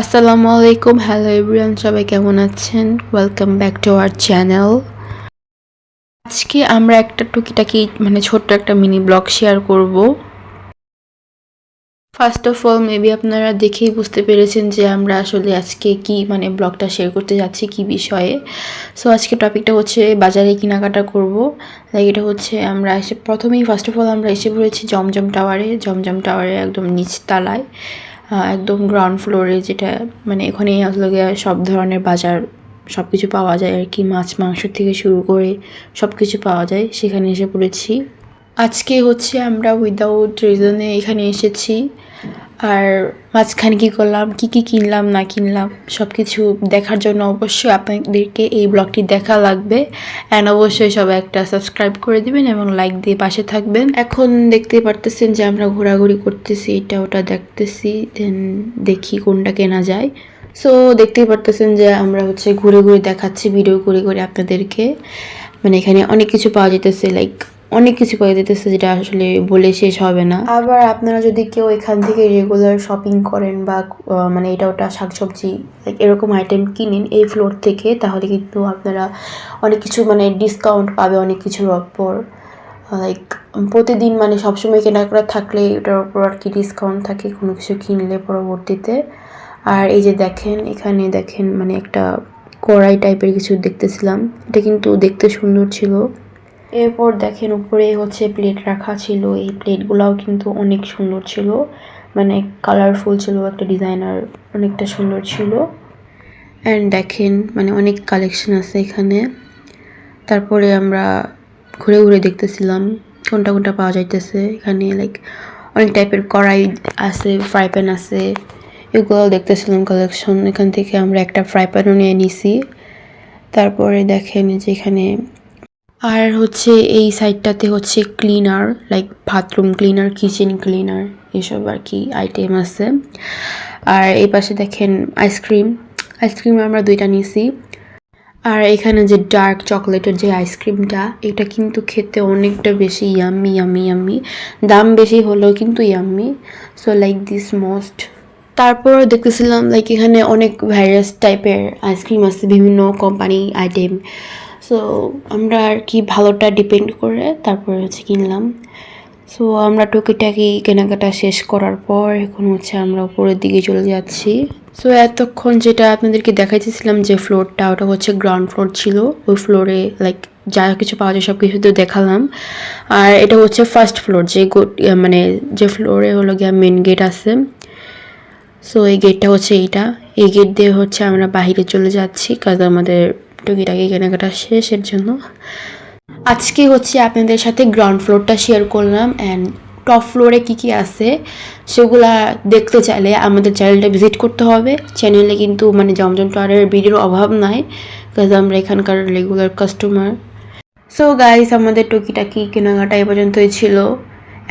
আসসালামু আলাইকুম, hello everyone, সবাই কেমন আছেন? Welcome back to our channel আজকে আমরা একটা টুকিটাকি মানে ছোট্ট একটা মিনি ব্লগ শেয়ার করব। ফার্স্ট অফ অল মেবি আপনারা দেখেই বুঝতে পেরেছেন যে আমরা আসলে আজকে কি মানে ব্লগটা শেয়ার করতে যাচ্ছি, কি বিষয়ে। সো আজকে টপিকটা হচ্ছে বাজারে কেনাকাটা করব। লাইক এটা হচ্ছে আমরা এসে, প্রথমেই ফার্স্ট অফ অল আমরা এসে পড়েছি জমজম টাওয়ারে জমজম টাওয়ারে একদম নিচতলায়। একদম গ্রাউন্ড ফ্লোরে যেটা মানে এখানে আসলে সব ধরনের বাজার সব কিছু পাওয়া যায় আর কি। মাছ, মাংস থেকে শুরু করে সব কিছু পাওয়া যায়, সেখানে এসে পড়েছি। আজকে হচ্ছে আমরা উইদাউট রিজনে এখানে এসেছি। আর মাঝখানে কী করলাম, কি কি কিনলাম, না কিনলাম সব কিছু দেখার জন্য অবশ্যই আপনাদেরকে এই ব্লগটি দেখা লাগবে। অ্যান্ড অবশ্যই সবাই একটা সাবস্ক্রাইব করে দিবেন এবং লাইক দিয়ে পাশে থাকবেন। এখন দেখতে পারতেছেন যে আমরা ঘোরাঘুরি করতেছি, এটা ওটা দেখতেছি দেন দেখি কোনটা কেনা যায়। সো দেখতেই পারতেছেন যে আমরা হচ্ছে ঘুরে ঘুরে দেখাচ্ছি ভিডিও করে করে আপনাদেরকে। মানে এখানে অনেক কিছু পাওয়া যেতেছে লাইক অনেক কিছু করে দিতেছে যেটা আসলে বলে শেষ হবে না। আবার আপনারা যদি কেউ এখান থেকে রেগুলার শপিং করেন বা মানে এটা ওটা শাকসবজি এরকম আইটেম কিনেন এই ফ্লোর থেকে, তাহলে কিন্তু আপনারা অনেক কিছু মানে ডিসকাউন্ট পাবে অনেক কিছুর ওপর। লাইক প্রতিদিন মানে সবসময় কেনাকাটা থাকলে এটার উপর আর কি ডিসকাউন্ট থাকে, কোনো কিছু কিনলে পরবর্তীতে। আর এই যে দেখেন, এখানে দেখেন মানে একটা কড়াই টাইপের কিছু দেখতেছিলাম। এটা কিন্তু দেখতে সুন্দর ছিল। এরপর দেখেন উপরে হচ্ছে প্লেট রাখা ছিল। এই প্লেটগুলাও কিন্তু অনেক সুন্দর ছিল। মানে কালারফুল ছিল, একটা ডিজাইনার অনেকটা সুন্দর ছিল। অ্যান্ড দেখেন মানে অনেক কালেকশন আছে এখানে। তারপরে আমরা ঘুরে ঘুরে দেখতেছিলাম, কোনটা কোনটা পাওয়া যাইতেছে এখানে লাইক অনেক টাইপের কড়াই আছে ফ্রাই প্যান আছে। এগুলো দেখতেছিলাম কালেকশন এখান থেকে আমরা একটা ফ্রাই প্যানও নিয়ে নিছি। তারপরে দেখেন যে এখানে আর হচ্ছে এই সাইডটাতে হচ্ছে cleaner like bathroom cleaner kitchen cleaner এসব আর কি আইটেম আছে। আর এই পাশে দেখেন আইসক্রিম আইসক্রিম আমরা দুইটা নিছি। আর এখানে যে ডার্ক চকলেটের যে আইসক্রিমটা এটা কিন্তু খেতে অনেকটা বেশি ইয়াম্মি ইয়াম্মি ইয়াম্মি দাম বেশি হলেও কিন্তু yummy so like this most তারপর দেখতেছিলাম লাইক এখানে অনেক ভ্যারিয়াস টাইপের আইসক্রিম আছে, বিভিন্ন কোম্পানি আইটেম সো আমরা আর কি ভালোটা ডিপেন্ড করে তারপরে হচ্ছে কিনলাম। সো আমরা টুকিটাকি কেনাকাটা শেষ করার পর এখন হচ্ছে আমরা উপরের দিকে চলে যাচ্ছি। সো এতক্ষণ যেটা আপনাদেরকে দেখাইতেছিলাম যে ফ্লোরটা ওটা হচ্ছে গ্রাউন্ড ফ্লোর ছিল। ওই ফ্লোরে লাইক যা কিছু পাওয়া যায় সব কিছু তো দেখালাম। আর এটা হচ্ছে ফার্স্ট ফ্লোর যে মানে যে ফ্লোরে হলো গিয়া মেন গেট আছে। সো এই গেটটা হচ্ছে এইটা। এই গেট দিয়ে হচ্ছে আমরা বাইরে চলে যাচ্ছি কাজ আমাদের টুকিটাকি কেনাকাটা শেষের জন্য। আজকে হচ্ছে আপনাদের সাথে গ্রাউন্ড ফ্লোরটা শেয়ার করলাম অ্যান্ড টপ ফ্লোরে কি কি আছে সেগুলা দেখতে চাইলে আমাদের চ্যানেলটা ভিজিট করতে হবে। চ্যানেলে কিন্তু মানে জমজম টাওয়ারের ভিডিওর অভাব নাই কাজ আমরা এখানকার রেগুলার কাস্টমার সো গাইস আমাদের টুকিটাকি কেনাকাটা এ পর্যন্তই ছিল।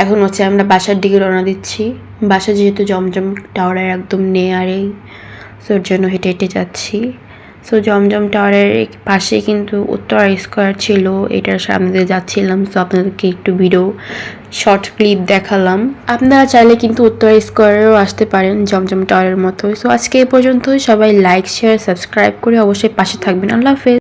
এখন হচ্ছে আমরা বাসার দিকে রওনা দিচ্ছি। বাসা যেহেতু জমজম টাওয়ারের একদম নেয়ারেই সো জন্য হেঁটে হেঁটে যাচ্ছি। সো জমজম টাওয়ারের পাশে কিন্তু উত্তরা স্কোয়ার ছিল। এটার সামনে দিয়ে যাচ্ছিলাম। সো আপনাদেরকে একটু ভিডিও শর্ট ক্লিপ দেখালাম। আপনারা চাইলে কিন্তু উত্তরা স্কোয়ারেও আসতে পারেন জমজম টাওয়ারের মতোই সো আজকে এ পর্যন্তই। সবাই লাইক শেয়ার সাবস্ক্রাইব করে অবশ্যই পাশে থাকবেন। আল্লাহ হাফেজ।